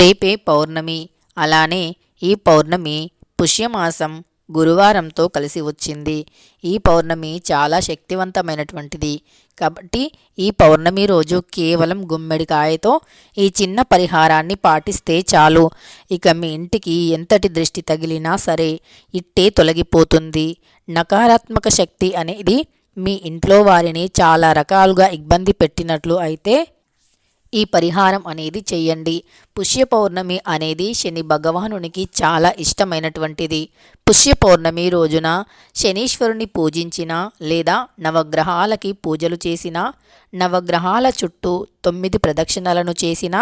రేపే పౌర్ణమి. అలానే ఈ పౌర్ణమి పుష్యమాసం గురువారంతో కలిసి వచ్చింది. ఈ పౌర్ణమి చాలా శక్తివంతమైనటువంటిది. కాబట్టి ఈ పౌర్ణమి రోజు కేవలం గుమ్మెడికాయతో ఈ చిన్న పరిహారాన్ని పాటిస్తే చాలు. ఇక మీ ఇంటికి ఎంతటి దృష్టి తగిలినా సరే ఇట్టే తొలగిపోతుంది. నకారాత్మక శక్తి అనేది మీ ఇంట్లో వారిని చాలా రకాలుగా ఇబ్బంది పెట్టినట్లు అయితే ఈ పరిహారం అనేది చెయ్యండి పుష్య పౌర్ణమి అనేది శని భగవానునికి చాలా ఇష్టమైనటువంటిది. పుష్య పౌర్ణమి రోజున శనీశ్వరుని పూజించిన లేదా నవగ్రహాలకి పూజలు చేసిన నవగ్రహాల చుట్టూ తొమ్మిది ప్రదక్షిణలను చేసిన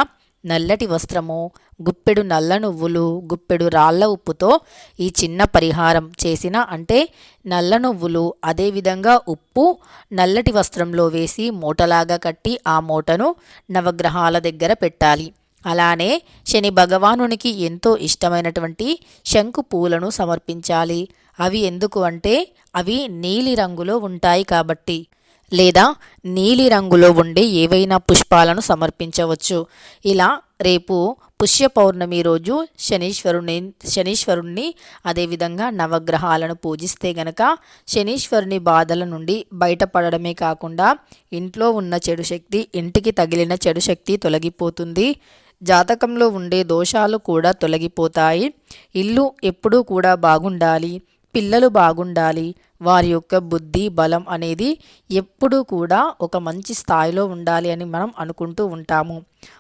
నల్లటి వస్త్రము గుప్పెడు నల్ల నువ్వులు గుప్పెడు రాళ్ళ ఉప్పుతో ఈ చిన్న పరిహారం చేసిన అంటే నల్ల నువ్వులు అదేవిధంగా ఉప్పు నల్లటి వస్త్రంలో వేసి మూటలాగా కట్టి ఆ మూటను నవగ్రహాల దగ్గర పెట్టాలి. అలానే శని భగవానునికి ఎంతో ఇష్టమైనటువంటి శంకు పూలను సమర్పించాలి. అవి ఎందుకు అంటే అవి నీలి రంగులో ఉంటాయి కాబట్టి. లేదా నీలి రంగులో ఉండే ఏవైనా పుష్పాలను సమర్పించవచ్చు. ఇలా రేపు పుష్య పౌర్ణమి రోజు శనీశ్వరుని శనీశ్వరుణ్ణి అదేవిధంగా నవగ్రహాలను పూజిస్తే గనక శనీశ్వరుని బాధల నుండి బయటపడడమే కాకుండా ఇంట్లో ఉన్న చెడు శక్తి ఇంటికి తగిలిన చెడు శక్తి తొలగిపోతుంది. జాతకంలో ఉండే దోషాలు కూడా తొలగిపోతాయి. ఇల్లు ఎప్పుడూ కూడా బాగుండాలి. పిల్లలు బాగుండాలి వారి యొక్క బుద్ధి బలం అనేది ఎప్పుడూ కూడా ఒక మంచి స్థాయిలో ఉండాలి అని మనం అనుకుంటూ ఉంటాము.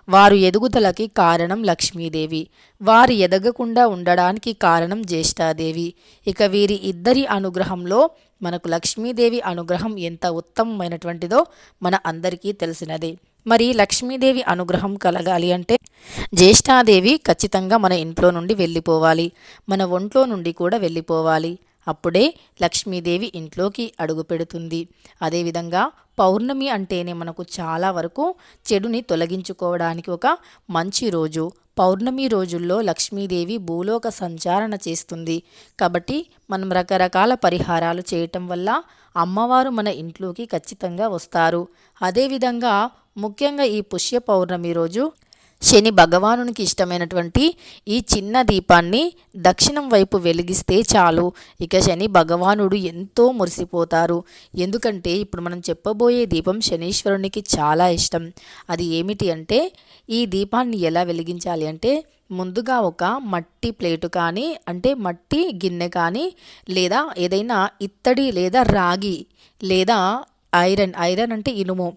వారు ఎదుగుదలకి కారణం లక్ష్మీదేవి. వారు ఎదగకుండా ఉండడానికి కారణం జ్యేష్ఠాదేవి. ఇక వీరి ఇద్దరి అనుగ్రహంలో మనకు లక్ష్మీదేవి అనుగ్రహం ఎంత ఉత్తమమైనటువంటిదో మన అందరికీ తెలిసినదే. మరి లక్ష్మీదేవి అనుగ్రహం కలగాలి అంటే జ్యేష్ఠాదేవి ఖచ్చితంగా మన ఇంట్లో నుండి వెళ్ళిపోవాలి మన ఒంట్లో నుండి కూడా వెళ్ళిపోవాలి. అప్పుడే లక్ష్మీదేవి ఇంట్లోకి అడుగు పెడుతుంది. అదేవిధంగా పౌర్ణమి అంటేనే మనకు చాలా వరకు చెడుని తొలగించుకోవడానికి ఒక మంచి రోజు. పౌర్ణమి రోజుల్లో లక్ష్మీదేవి భూలోక సంచారణ చేస్తుంది. కాబట్టి మనం రకరకాల పరిహారాలు చేయటం వల్ల అమ్మవారు మన ఇంట్లోకి ఖచ్చితంగా వస్తారు. అదేవిధంగా ముఖ్యంగా ఈ పుష్య పౌర్ణమి రోజు శని భగవానునికి ఇష్టమైనటువంటి ఈ చిన్న దీపాన్ని దక్షిణం వైపు వెలిగిస్తే చాలు. ఇక శని భగవానుడు ఎంతో మురిసిపోతారు. ఎందుకంటే ఇప్పుడు మనం చెప్పబోయే దీపం శనీశ్వరునికి చాలా ఇష్టం. అది ఏమిటి అంటే ఈ దీపాన్ని ఎలా వెలిగించాలి అంటే ముందుగా ఒక మట్టి ప్లేటు కానీ అంటే మట్టి గిన్నె కానీ లేదా ఏదైనా ఇత్తడి లేదా రాగి లేదా ఐరన్ ఐరన్ అంటే ఇనుము.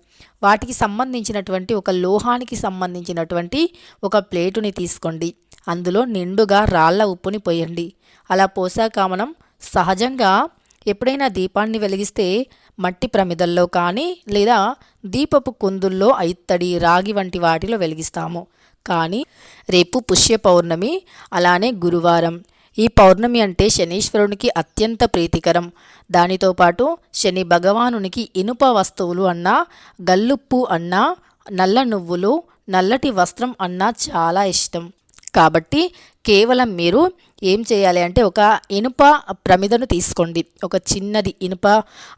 వాటికి సంబంధించినటువంటి ఒక లోహానికి సంబంధించినటువంటి ఒక ప్లేటుని తీసుకోండి. అందులో నిండుగా రాళ్ళ ఉప్పుని పోయండి. అలా పోసాక మనం సహజంగా ఎప్పుడైనా దీపాన్ని వెలిగిస్తే మట్టి ప్రమిదల్లో కానీ లేదా దీపపు కుందుల్లో ఐత్తడి రాగి వంటి వాటిలో వెలిగిస్తాము. కానీ రేపు పుష్య పౌర్ణమి అలానే గురువారం. ఈ పౌర్ణమి అంటే శనీశ్వరునికి అత్యంత ప్రీతికరం. దానితో పాటు శని భగవానునికి ఇనుప వస్తువులు అన్నా గల్లుప్పు అన్నా నల్ల నువ్వులు నల్లటి వస్త్రం అన్నా చాలా ఇష్టం. కాబట్టి కేవలం మీరు ఏం చేయాలి అంటే ఒక ఇనుప ప్రమిదను తీసుకోండి. ఒక చిన్నది ఇనుప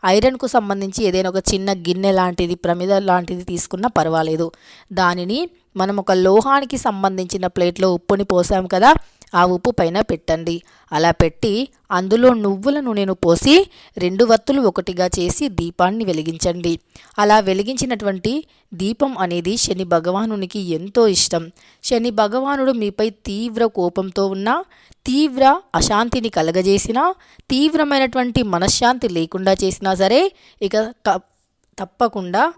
ఐరన్కు సంబంధించి ఏదైనా ఒక చిన్న గిన్నె లాంటిది ప్రమిద లాంటిది తీసుకున్నా పర్వాలేదు. దానిని మనం ఒక లోహానికి సంబంధించిన ప్లేట్లో ఉప్పుని పోసాం కదా ఆ ఉప్పు పైన పెట్టండి. అలా పెట్టి అందులో నువ్వుల నూనెను పోసి రెండు వత్తులు ఒకటిగా చేసి దీపాన్ని వెలిగించండి. అలా వెలిగించినటువంటి దీపం అనేది శని భగవానునికి ఎంతో ఇష్టం. శని భగవానుడు మీపై తీవ్ర కోపంతో ఉన్న తీవ్ర అశాంతిని కలగజేసినా తీవ్రమైనటువంటి మనశ్శాంతి లేకుండా చేసినా సరే ఇక తప్పకుండా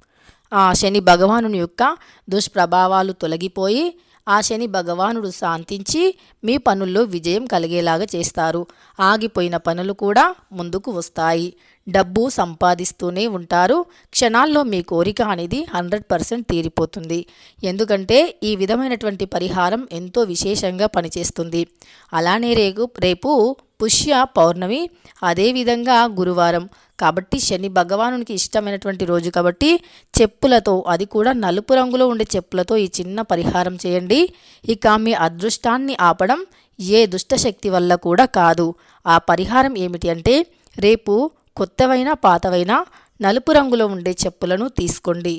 ఆ శని భగవానుని యొక్క దుష్ప్రభావాలు తొలగిపోయి ఆ శని భగవానుడు శాంతించి మీ పనుల్లో విజయం కలిగేలాగా చేస్తారు. ఆగిపోయిన పనులు కూడా ముందుకు వస్తాయి. డబ్బు సంపాదిస్తూనే ఉంటారు. క్షణాల్లో మీ కోరిక అనేది హండ్రెడ్ పర్సెంట్ తీరిపోతుంది. ఎందుకంటే ఈ విధమైనటువంటి పరిహారం ఎంతో విశేషంగా పనిచేస్తుంది. అలానే రేపు రేపు పుష్య పౌర్ణమి అదేవిధంగా గురువారం. కాబట్టి శని భగవానునికి ఇష్టమైనటువంటి రోజు కాబట్టి చెప్పులతో అది కూడా నలుపు రంగులో ఉండే చెప్పులతో ఈ చిన్న పరిహారం చేయండి. ఇక మీ అదృష్టాన్ని ఆపడం ఏ దుష్టశక్తి వల్ల కూడా కాదు. ఆ పరిహారం ఏమిటి అంటే రేపు కొత్తవైనా పాతవైనా నలుపు రంగులో ఉండే చెప్పులను తీసుకోండి.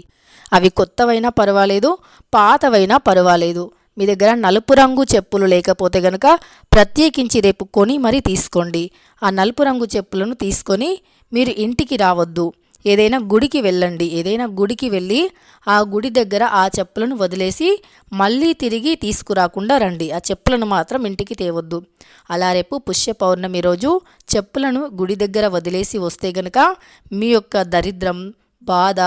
అవి కొత్తవైనా పర్వాలేదు పాతవైనా పర్వాలేదు. మీ దగ్గర నలుపు రంగు చెప్పులు లేకపోతే గనక ప్రత్యేకించి రేపు కొని మరీ తీసుకోండి. ఆ నలుపు రంగు చెప్పులను తీసుకొని మీరు ఇంటికి రావద్దు. ఏదైనా గుడికి వెళ్ళండి. ఏదైనా గుడికి వెళ్ళి ఆ గుడి దగ్గర ఆ చెప్పులను వదిలేసి మళ్ళీ తిరిగి తీసుకురాకుండా రండి. ఆ చెప్పులను మాత్రం ఇంటికి తేవద్దు. అలా రేపు పుష్య పౌర్ణమి రోజు చెప్పులను గుడి దగ్గర వదిలేసి వస్తే గనుక మీ యొక్క దరిద్రం బాధ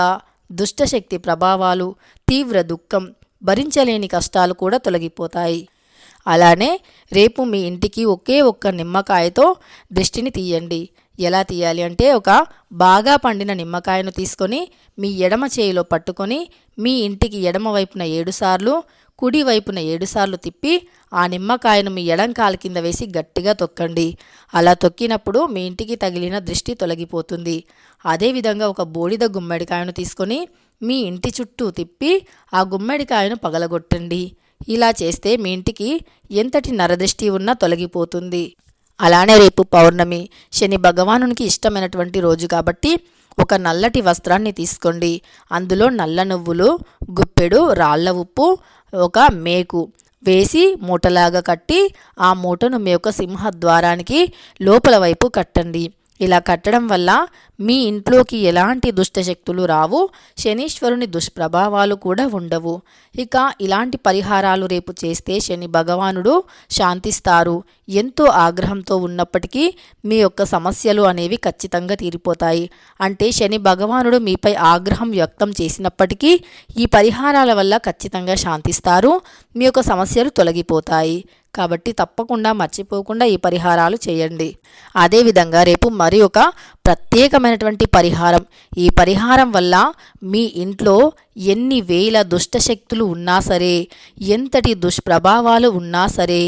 దుష్టశక్తి ప్రభావాలు తీవ్ర దుఃఖం భరించలేని కష్టాలు కూడా తొలగిపోతాయి. అలానే రేపు మీ ఇంటికి ఒకే ఒక్క నిమ్మకాయతో దృష్టిని తీయండి. ఎలా తీయాలి అంటే ఒక బాగా పండిన నిమ్మకాయను తీసుకొని మీ ఎడమ చేయిలో పట్టుకొని మీ ఇంటికి ఎడమ వైపున ఏడుసార్లు కుడి వైపున ఏడుసార్లు తిప్పి ఆ నిమ్మకాయను మీ ఎడం కాలు కింద వేసి గట్టిగా తొక్కండి. అలా తొక్కినప్పుడు మీ ఇంటికి తగిలిన దృష్టి తొలగిపోతుంది. అదేవిధంగా ఒక బూడిద గుమ్మడికాయను తీసుకొని మీ ఇంటి చుట్టూ తిప్పి ఆ గుమ్మడికాయను పగలగొట్టండి. ఇలా చేస్తే మీ ఇంటికి ఎంతటి నరదృష్టి ఉన్నా తొలగిపోతుంది. అలానే రేపు పౌర్ణమి శని భగవానునికి ఇష్టమైనటువంటి రోజు కాబట్టి ఒక నల్లటి వస్త్రాన్ని తీసుకోండి. అందులో నల్ల నువ్వులు గుప్పెడు రాళ్ళ ఉప్పు ఒక మేకు వేసి మూటలాగా కట్టి ఆ మూటను మీ యొక్క సింహద్వారానికి లోపల వైపు కట్టండి. ఇలా కట్టడం వల్ల మీ ఇంట్లోకి ఎలాంటి దుష్టశక్తులు రావు శనీశ్వరుని దుష్ప్రభావాలు కూడా ఉండవు. ఇక ఇలాంటి పరిహారాలు రేపు చేస్తే శని భగవానుడు శాంతిస్తారు. ఎంతో ఆగ్రహంతో ఉన్నప్పటికీ మీ యొక్క సమస్యలు అనేవి ఖచ్చితంగా తీరిపోతాయి. అంటే శని భగవానుడు మీపై ఆగ్రహం వ్యక్తం చేసినప్పటికీ ఈ పరిహారాల వల్ల ఖచ్చితంగా శాంతిస్తారు. మీ యొక్క సమస్యలు తొలగిపోతాయి. కాబట్టి తప్పకుండా మర్చిపోకుండా ఈ పరిహారాలు చేయండి. అదేవిధంగా రేపు మరి ఒక ప్రత్యేకమైనటువంటి పరిహారం. ఈ పరిహారం వల్ల మీ ఇంట్లో ఎన్ని వేల దుష్టశక్తులు ఉన్నా సరే ఎంతటి దుష్ప్రభావాలు ఉన్నా సరే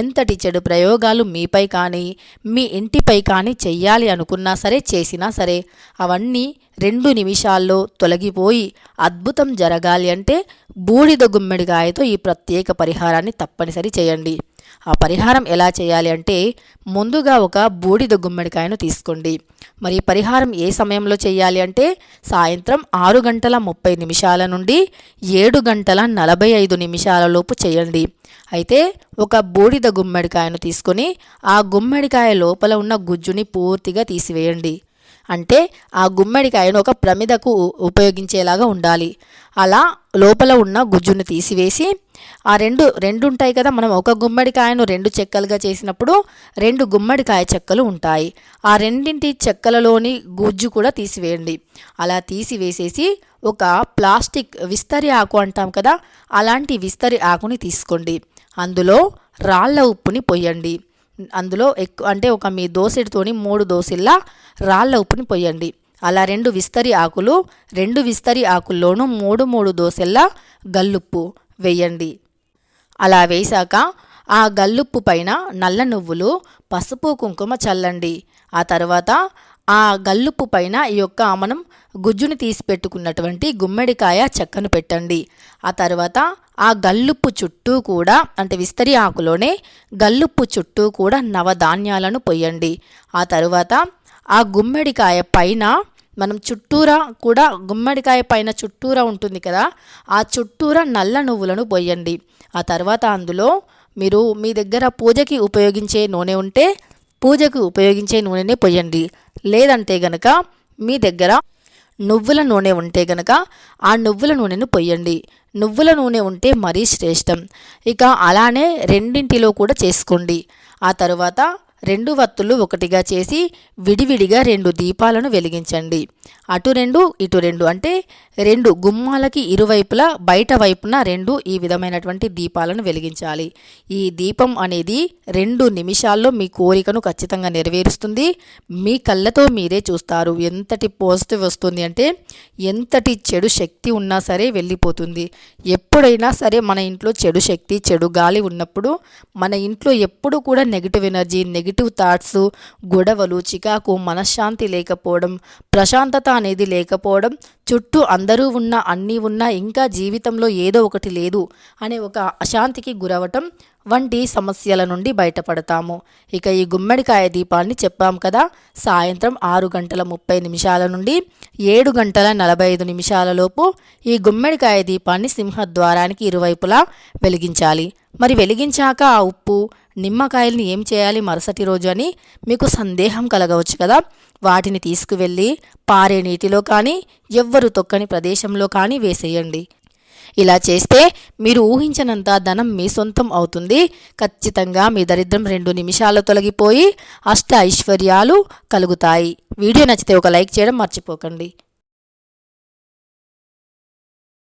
ఎంతటి చెడు ప్రయోగాలు మీపై కానీ మీ ఇంటిపై కానీ చెయ్యాలి అనుకున్నా సరే చేసినా సరే అవన్నీ రెండు నిమిషాల్లో తొలగిపోయి అద్భుతం జరగాలి అంటే బూడిద గుమ్మడికాయతో ఈ ప్రత్యేక పరిహారాన్ని తప్పనిసరి చేయండి. ఆ పరిహారం ఎలా చేయాలి అంటే ముందుగా ఒక బూడిద గుమ్మడికాయను తీసుకోండి. మరి పరిహారం ఏ సమయంలో చేయాలి అంటే సాయంత్రం ఆరు గంటల ముప్పై నిమిషాల నుండి ఏడు గంటల నలభై ఐదు నిమిషాల లోపు చేయండి. అయితే ఒక బూడిద గుమ్మడికాయను తీసుకొని ఆ గుమ్మడికాయ లోపల ఉన్న గుజ్జుని పూర్తిగా తీసివేయండి. అంటే ఆ గుమ్మడికాయను ఒక ప్రమిదకు ఉపయోగించేలాగా ఉండాలి. అలా లోపల ఉన్న గుజ్జును తీసివేసి ఆ రెండు రెండు ఉంటాయి కదా మనం ఒక గుమ్మడికాయను రెండు చెక్కలుగా చేసినప్పుడు రెండు గుమ్మడికాయ చెక్కలు ఉంటాయి. ఆ రెండింటి చెక్కలలోని గుజ్జు కూడా తీసివేయండి. అలా తీసివేసేసి ఒక ప్లాస్టిక్ విస్తరి ఆకు అంటాం కదా అలాంటి విస్తరి ఆకుని తీసుకోండి. అందులో రాళ్ళ ఉప్పుని పొయ్యండి అందులో ఎక్కువ అంటే ఒక మీ దోసెడితోని మూడు దోసిల్లా రాళ్ళ ఉప్పుని పొయ్యండి. అలా రెండు విస్తరి ఆకులు రెండు విస్తరి ఆకుల్లోనూ మూడు మూడు దోసెల్లా గల్లుప్పు వేయండి. అలా వేశాక ఆ గల్లుప్పు పైన నల్ల నువ్వులు పసుపు కుంకుమ చల్లండి. ఆ తర్వాత ఆ గల్లుప్పు పైన ఈ యొక్క మనం గుజ్జుని తీసి పెట్టుకున్నటువంటి గుమ్మడికాయ చెక్కను పెట్టండి. ఆ తర్వాత ఆ గల్లుప్పు చుట్టూ కూడా అంటే విస్తరి ఆకులోనే గల్లుప్పు చుట్టూ కూడా నవధాన్యాలను పొయ్యండి. ఆ తరువాత ఆ గుమ్మడికాయ పైన మనం చుట్టూరా కూడా గుమ్మడికాయ పైన చుట్టూరా ఉంటుంది కదా ఆ చుట్టూరా నల్ల నువ్వులను పొయ్యండి. ఆ తర్వాత అందులో మీరు మీ దగ్గర పూజకి ఉపయోగించే నూనె ఉంటే పూజకు ఉపయోగించే నూనెనే పోయండి లేదంటే గనక మీ దగ్గర నువ్వుల నూనె ఉంటే గనక ఆ నువ్వుల నూనెను పొయ్యండి. నువ్వుల నూనె ఉంటే మరీ శ్రేష్టం. ఇక అలానే రెండింటిలో కూడా చేసుకోండి. ఆ తరువాత రెండు వత్తులు ఒకటిగా చేసి విడివిడిగా రెండు దీపాలను వెలిగించండి. అటు రెండు ఇటు రెండు అంటే రెండు గుమ్మాలకి ఇరువైపులా బయట వైపున రెండు ఈ విధమైనటువంటి దీపాలను వెలిగించాలి. ఈ దీపం అనేది రెండు నిమిషాల్లో మీ కోరికను ఖచ్చితంగా నెరవేరుస్తుంది. మీ కళ్ళతో మీరే చూస్తారు ఎంతటి పాజిటివ్ వస్తుంది అంటే ఎంతటి చెడు శక్తి ఉన్నా సరే వెళ్ళిపోతుంది. ఎప్పుడైనా సరే మన ఇంట్లో చెడు శక్తి చెడు గాలి ఉన్నప్పుడు మన ఇంట్లో ఎప్పుడు కూడా negative energy negative negative thoughts గొడవలు చికాకు మనశ్శాంతి లేకపోవడం ప్రశాంతత అనేది లేకపోవడం చుట్టూ అందరూ ఉన్నా అన్నీ ఉన్నా ఇంకా జీవితంలో ఏదో ఒకటి లేదు అనే ఒక అశాంతికి గురవటం వంటి సమస్యల నుండి బయటపడతాము. ఇక ఈ గుమ్మడికాయ దీపాన్ని చెప్పాం కదా సాయంత్రం ఆరు గంటల ముప్పై నిమిషాల నుండి ఏడు గంటల నలభై ఐదు నిమిషాలలోపు ఈ గుమ్మడికాయ దీపాన్ని సింహద్వారానికి ఇరువైపులా వెలిగించాలి. మరి వెలిగించాక ఆ ఉప్పు నిమ్మకాయల్ని ఏం చేయాలి మరుసటి రోజు అని మీకు సందేహం కలగవచ్చు కదా. వాటిని తీసుకువెళ్ళి పారే నీటిలో కానీ ఎవ్వరు తొక్కని ప్రదేశంలో కానీ వేసేయండి. ఇలా చేస్తే మీరు ఊహించనంత ధనం మీ సొంతం అవుతుంది. ఖచ్చితంగా మీ దరిద్రం రెండు నిమిషాలు తొలగిపోయి అష్ట ఐశ్వర్యాలు కలుగుతాయి. వీడియో నచ్చితే ఒక లైక్ చేయడం మర్చిపోకండి.